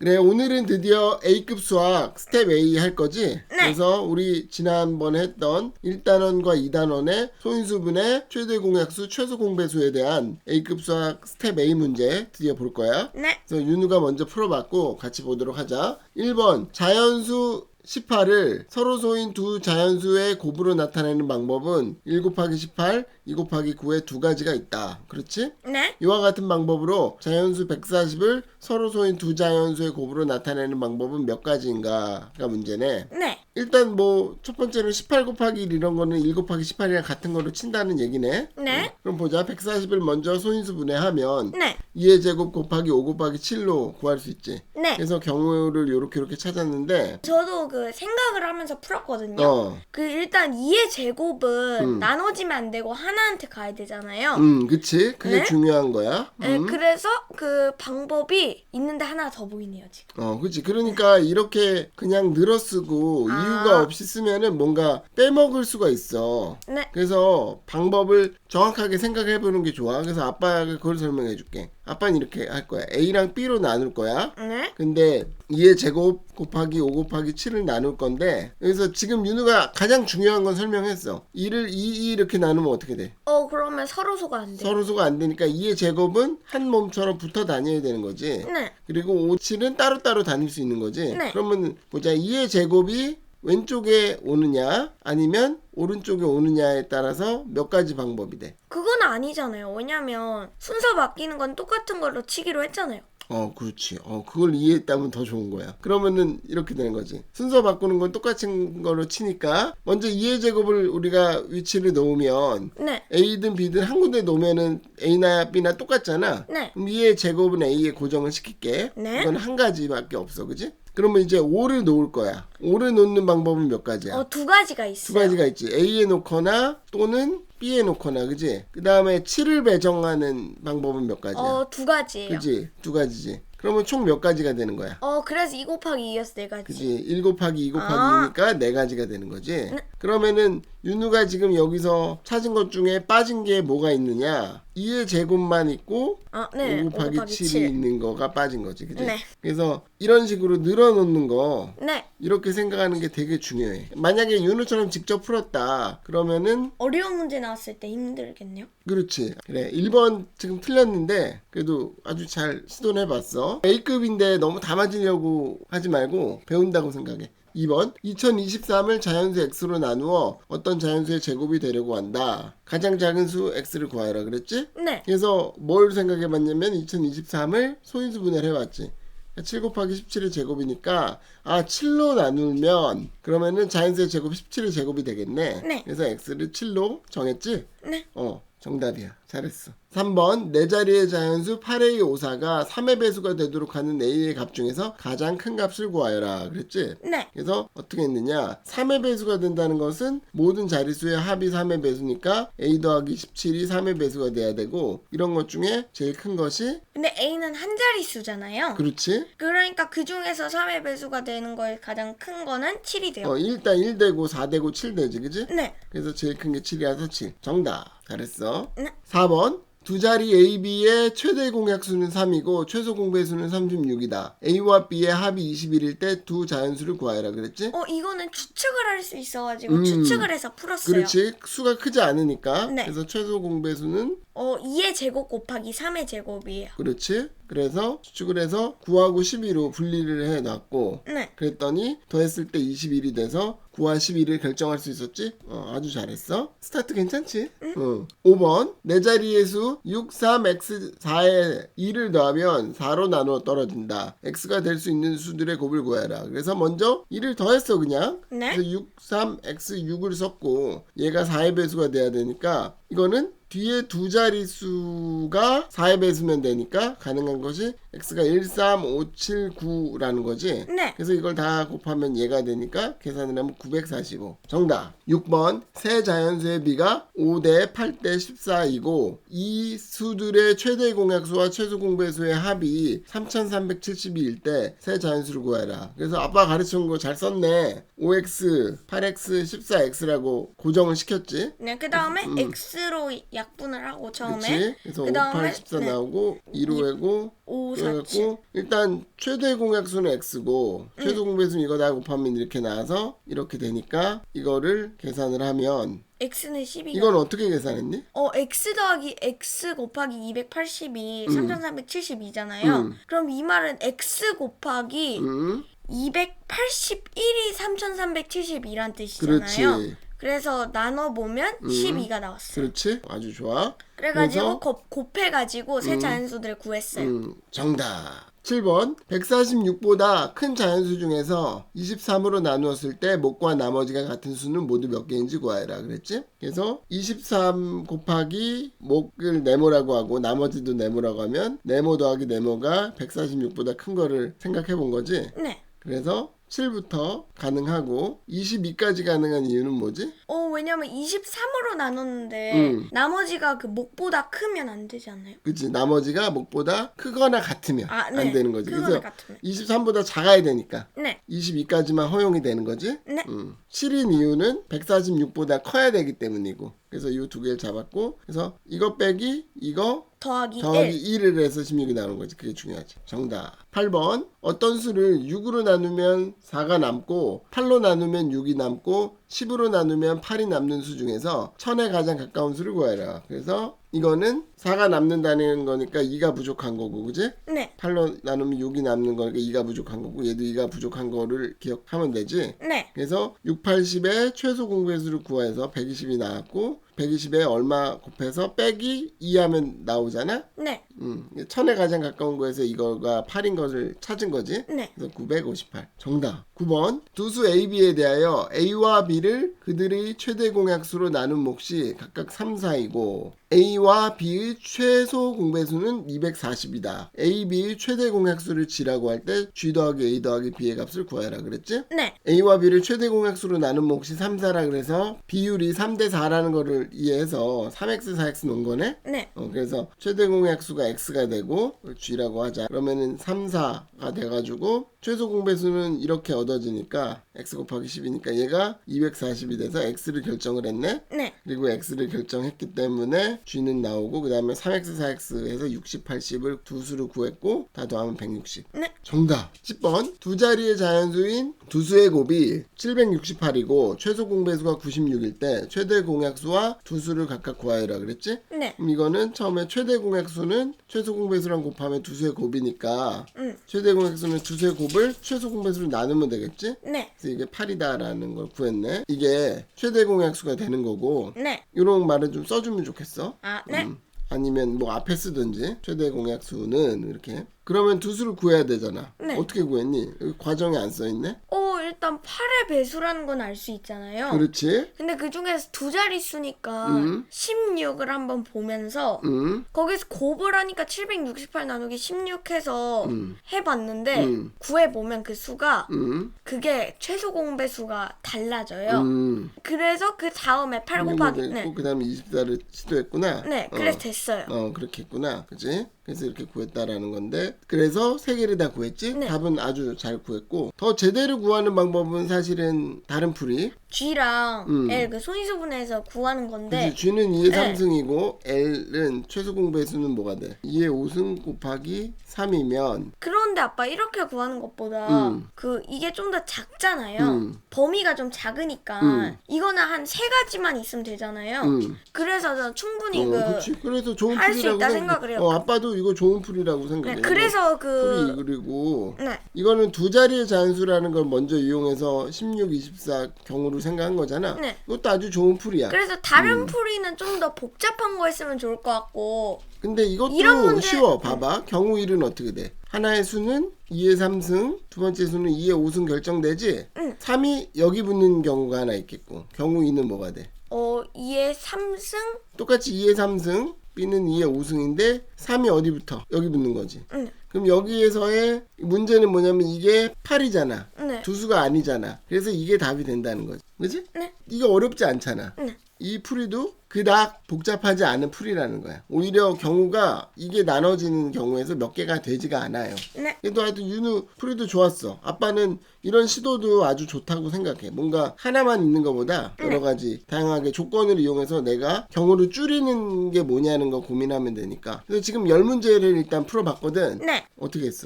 그래 오늘은 드디어 A급 수학 스텝 A 할 거지? 그래서 우리 지난번에 했던 1단원과 2단원의 소인수분의 최대 공약수 최소 공배수에 대한 A급 수학 스텝 A 문제 드디어 볼 거야. 네. 그래서 윤우가 먼저 풀어봤고 같이 보도록 하자. 1번 자연수 18을 서로 소인 두 자연수의 곱으로 나타내는 방법은 1 곱하기 18, 2 곱하기 9의 두 가지가 있다. 그렇지? 네. 이와 같은 방법으로 자연수 140을 서로 소인 두 자연수의 곱으로 나타내는 방법은 몇 가지인가가 문제네. 네. 일단 뭐 첫 번째는 18 곱하기 1 이런 거는 1 곱하기 18이랑 같은 거로 친다는 얘기네. 네. 그럼 보자. 140을 먼저 소인수 분해하면 네. 2의 제곱 곱하기 5 곱하기 7로 구할 수 있지. 네. 그래서 경우를 이렇게 이렇게 찾았는데 저도 그 생각을 하면서 풀었거든요. 어. 그 일단 2의 제곱은 음. 나눠지면 안 되고 하나 한테 가야 되잖아요. 음, 그치? 그게 네? 중요한 거야. 네, 음. 그래서 그 방법이 있는데 하나 더 보이네요, 지금. 어, 그치. 그러니까 이렇게 그냥 늘어 쓰고 아. 이유가 없이 쓰면은 뭔가 빼먹을 수가 있어. 네. 그래서 방법을 정확하게 생각해 보는 게 좋아. 그래서 아빠가 그걸 설명해 줄게. 아빠는 이렇게 할 거야. A랑 B로 나눌 거야. 네. 근데 2의 제곱 곱하기 5 곱하기 7을 나눌 건데 여기서 지금 윤우가 가장 중요한 건 설명했어. 2를 2, 2 이렇게 나누면 어떻게 돼? 어, 그러면 서로 소가 안 돼요. 서로 수가 안 되니까 2의 제곱은 한 몸처럼 붙어 다녀야 되는 거지. 네. 그리고 5, 7은 따로따로 다닐 수 있는 거지. 네. 그러면 보자. 2의 제곱이 왼쪽에 오느냐 아니면 오른쪽에 오느냐에 따라서 몇 가지 방법이 돼. 그건 아니잖아요. 왜냐면 순서 바뀌는 건 똑같은 걸로 치기로 했잖아요. 어, 그렇지. 어, 그걸 이해했다면 더 좋은 거야. 그러면은 이렇게 되는 거지. 순서 바꾸는 건 똑같은 걸로 치니까 먼저 2의 제곱을 우리가 위치를 놓으면 네. A든 B든 한 군데 놓으면은 A나 B나 똑같잖아. 네. 그럼 2의 제곱은 A에 고정을 시킬게. 네. 이건 한 가지밖에 없어. 그지? 그러면 이제 5를 놓을 거야. 5를 놓는 방법은 몇 가지야? 어, 두 가지가 두 있어요. 가지가 있지. A에 놓거나 또는 B에 놓거나. 그지? 그 다음에 7을 배정하는 방법은 몇 가지야? 어, 두 가지예요. 그지? 두 가지지. 그러면 총 몇 가지가 되는 거야? 어, 그래서 2 곱하기 2였어, 네 가지. 그지? 1 곱하기 2 곱하기 아. 2니까 네 가지가 되는 거지. 그러면은 윤우가 지금 여기서 찾은 것 중에 빠진 게 뭐가 있느냐? 2의 제곱만 있고 아, 네. 5 5 곱하기, 곱하기 7이 7. 있는 거가 빠진 거지. 그지? 네. 그래서 이런 식으로 늘어놓는 거 네. 이렇게 생각하는 게 되게 중요해. 만약에 윤우처럼 직접 풀었다. 그러면은 어려운 문제 나왔을 때 힘들겠네요. 그렇지. 그래. 1번 지금 틀렸는데 그래도 아주 잘 시도를 해봤어. A급인데 너무 다 맞으려고 하지 말고 배운다고 생각해. 2번 2023을 자연수 x로 나누어 어떤 자연수의 제곱이 되려고 한다. 가장 작은 수 x를 구하라 그랬지? 네. 그래서 뭘 생각해 봤냐면 2023을 소인수 분해를 해 봤지. 7 곱하기 17의 제곱이니까 아 7로 나누면 그러면은 자연수의 제곱 17의 제곱이 되겠네. 네. 그래서 x를 7로 정했지? 네. 어 정답이야. 잘했어. 3번 네 자리의 자연수 8a 54가 3의 배수가 되도록 하는 a의 값 중에서 가장 큰 값을 구하여라. 그랬지? 네. 그래서 어떻게 했느냐 3의 배수가 된다는 것은 모든 자릿수의 합이 3의 배수니까 a 더하기 17이 3의 배수가 돼야 되고 이런 것 중에 제일 큰 것이 근데 A는 한 자릿수잖아요. 그렇지 그러니까 그 중에서 3의 배수가 되는 거에 가장 큰 거는 7이 돼요. 어 일단 1 되고 4 되고 7 되지 그지? 네. 그래서 제일 큰 게 7이라서 7 정답 잘했어 네. 4번 두 자리 A, B의 최대 공약수는 3이고 최소 공배수는 36이다. A와 B의 합이 21일 때 두 자연수를 구하여라 그랬지? 어, 이거는 추측을 할 수 있어가지고 음. 추측을 해서 풀었어요. 그렇지. 수가 크지 않으니까. 네. 그래서 최소 공배수는 어, 2의 제곱 곱하기 3의 제곱이에요. 그렇지. 그래서 추측을 해서 9하고 12로 분리를 해 놨고 네. 그랬더니 더했을 때 21이 돼서 9와 11을 결정할 수 있었지? 어, 아주 잘했어. 스타트 괜찮지? 어. 5번 네 자리의 수 6, 3, x 4에 2를 더하면 4로 나누어 떨어진다. x가 될 수 있는 수들의 곱을 구해라. 그래서 먼저 2를 더했어 그냥. 네. 그래서 6, 3, x 6을 썼고 얘가 4의 배수가 돼야 되니까 이거는 뒤에 두 자릿수가 4의 배수면 되니까 가능한 것이 x가 1, 3, 5, 7, 9라는 거지. 네. 그래서 이걸 다 곱하면 얘가 되니까 계산을 하면 945. 정답. 6번. 세 자연수의 비가 5대 8대 14이고 이 수들의 최대 공약수와 최소 공배수의 합이 3372일 때 세 자연수를 구해라. 그래서 아빠 가르쳐준 거 잘 썼네. 5x, 8x, 14x라고 고정을 시켰지. 네, 그 다음에 음. X로 약분을 하고 처음에 그치? 그래서 5, 그다음에 8, 14 네. 나오고 2로 해고 5, 4, 7 그래갖고 일단 최대 공약수는 x고 최소 공배수는 이거 다 곱하면 이렇게 나와서 이렇게 되니까 이거를 계산을 하면 x는 12가 이건 어떻게 계산했니? 어 x 더하기 x 곱하기 280이 3372잖아요. 음. 그럼 이 말은 x 곱하기 음, 281이 3372란 뜻이잖아요. 그렇지. 그래서 나눠 보면 12가 나왔어요. 그렇지? 아주 좋아. 그래가지고 그래서 곱, 곱해가지고 세 자연수들 구했어요. 음, 정답. 7번 146보다 큰 자연수 중에서 23으로 나누었을 때 목과 나머지가 같은 수는 모두 몇 개인지 구하라 그랬지? 그래서 23 곱하기 목을 네모라고 하고 나머지도 네모라고 하면 네모 더하기 네모가 146보다 큰 거를 생각해 본 거지? 네. 그래서 7부터 가능하고 22까지 가능한 이유는 뭐지? 어 왜냐면 23으로 나눴는데 음. 나머지가 그 목보다 크면 안 되지 않나요? 그치 나머지가 목보다 크거나 같으면 아, 네. 안 되는 거지 크거나 그래서 같으면. 23보다 작아야 되니까 네. 22까지만 허용이 되는 거지? 네. 음. 7인 이유는 146보다 커야 되기 때문이고 그래서 이 두 개를 잡았고 그래서 이거 빼기 이거 더하기, 더하기 1. 1을 해서 16이 나오는 거지. 그게 중요하지. 정답. 8번. 어떤 수를 6으로 나누면 4가 남고 8로 나누면 6이 남고 10으로 나누면 8이 남는 수 중에서 1000에 가장 가까운 수를 구해라 그래서 이거는 4가 남는다는 거니까 2가 부족한 거고 그지? 네. 8로 나누면 6이 남는 거니까 2가 부족한 거고 얘도 2가 부족한 거를 기억하면 되지. 네. 그래서 6, 80의 최소 공배수를 구해서 120이 나왔고 120에 얼마 곱해서 빼기 2 하면 나오잖아. 네. 음, 1000에 가장 가까운 거에서 이거가 8인 것을 찾은 거지. 네. 그래서 958. 정답. 9번. 두 수 A, B에 대하여 A와 B를 그들의 최대 공약수로 나눈 몫이 각각 3, 4이고 A와 B의 최소 공배수는 240이다. A, B의 최대 공약수를 G라고 할 때 G 더하기 A 더하기 B의 값을 구하라 그랬지? 네. A와 B를 최대 공약수로 나눈 몫이 3, 4라 그래서 비율이 3대 4라는 거를 이해해서 3x, 4x 놓은 거네? 네. 어, 그래서 최대 공약수가 x가 되고 g라고 하자. 그러면은 3, 4가 돼가지고 최소 공배수는 이렇게 얻어지니까 x 곱하기 10이니까 얘가 240이 돼서 x를 결정을 했네. 네. 그리고 x를 결정했기 때문에 g는 나오고 그 다음에 3x, 4x 해서 60, 80을 두 수를 구했고 다 더하면 160. 네. 정답 10번 두 자리의 자연수인 두 수의 곱이 768이고 최소 공배수가 96일 때 최대 공약수와 두 수를 각각 구하여라 그랬지? 네. 그럼 이거는 처음에 최대 공약수는 최소 공배수랑 곱하면 두 수의 곱이니까 음. 최대 공약수는 두 수의 곱을 최소 공배수로 나누면 되겠지? 네. 그래서 이게 8이다라는 걸 구했네. 이게 최대 공약수가 되는 거고 네. 이런 말은 좀 써주면 좋겠어. 아, 네. 음. 아니면 뭐 앞에 쓰든지 최대 공약수는 이렇게 그러면 두 수를 구해야 되잖아. 네. 어떻게 구했니? 여기 과정에 안 써 있네. 어, 일단 8의 배수라는 건 알 수 있잖아요. 그렇지. 근데 그 중에서 두 자릿수니까 음. 16을 한번 보면서 음. 거기서 곱을 하니까 768 나누기 16 해서 음. 해봤는데 음. 구해보면 그 수가 음. 그게 최소 공배수가 달라져요. 음. 그래서 그 다음에 8 곱하기 네. 그 다음에 24를 시도했구나. 네, 어. 그래서 됐어요. 어 그렇게 했구나 그지 그래서 이렇게 구했다라는 건데 그래서 세 개를 다 구했지 네. 답은 아주 잘 구했고 더 제대로 구하는 방법은 사실은 다른 풀이 G랑 음. L 그 소인수분해서 구하는 건데 그치 G는 2의 네. 3승이고 L은 최소 공배수는 뭐가 돼 2의 5승 곱하기 3이면 그런데 아빠 이렇게 구하는 것보다 음. 그 이게 좀 더 작잖아요. 음. 범위가 좀 작으니까 음. 이거는 한 세 가지만 있으면 되잖아요. 음. 그래서 저는 충분히 어, 그 그래서 좋은 할 수 풀이라고 있다 생각- 생각을 해요. 어, 아빠도 이거 좋은 풀이라고 생각해 네, 그래서 풀이 그 그리고 네. 이거는 두 자리의 자연수라는 걸 먼저 이용해서 16, 24 경우를 생각한 거잖아. 네. 이것도 아주 좋은 풀이야. 그래서 음. 다른 풀이는 좀 더 복잡한 거 했으면 좋을 것 같고 근데 이것도 이런 문제- 쉬워. 봐봐. 경우 1은 어떻게 돼? 하나의 수는 2의 3승, 두 번째 수는 2의 5승 결정되지? 응. 3이 여기 붙는 경우가 하나 있겠고. 경우 2는 뭐가 돼? 어 2의 3승 똑같이 2의 3승, B는 2의 5승인데 3이 어디 붙어? 여기 붙는 거지. 응. 그럼 여기에서의 문제는 뭐냐면 이게 8이잖아. 네. 두 수가 아니잖아. 그래서 이게 답이 된다는 거지. 그지? 네. 이게 어렵지 않잖아. 네. 이 풀이도 그닥 복잡하지 않은 풀이라는 거야. 오히려 경우가 이게 나눠지는 경우에서 몇 개가 되지가 않아요. 네. 그래도 하여튼 윤우 풀이도 좋았어. 아빠는 이런 시도도 아주 좋다고 생각해. 뭔가 하나만 있는 것보다 여러 가지 다양하게 조건을 이용해서 내가 경우를 줄이는 게 뭐냐는 거 고민하면 되니까. 그래서 지금 열 문제를 일단 풀어봤거든. 네. 어떻게 했어?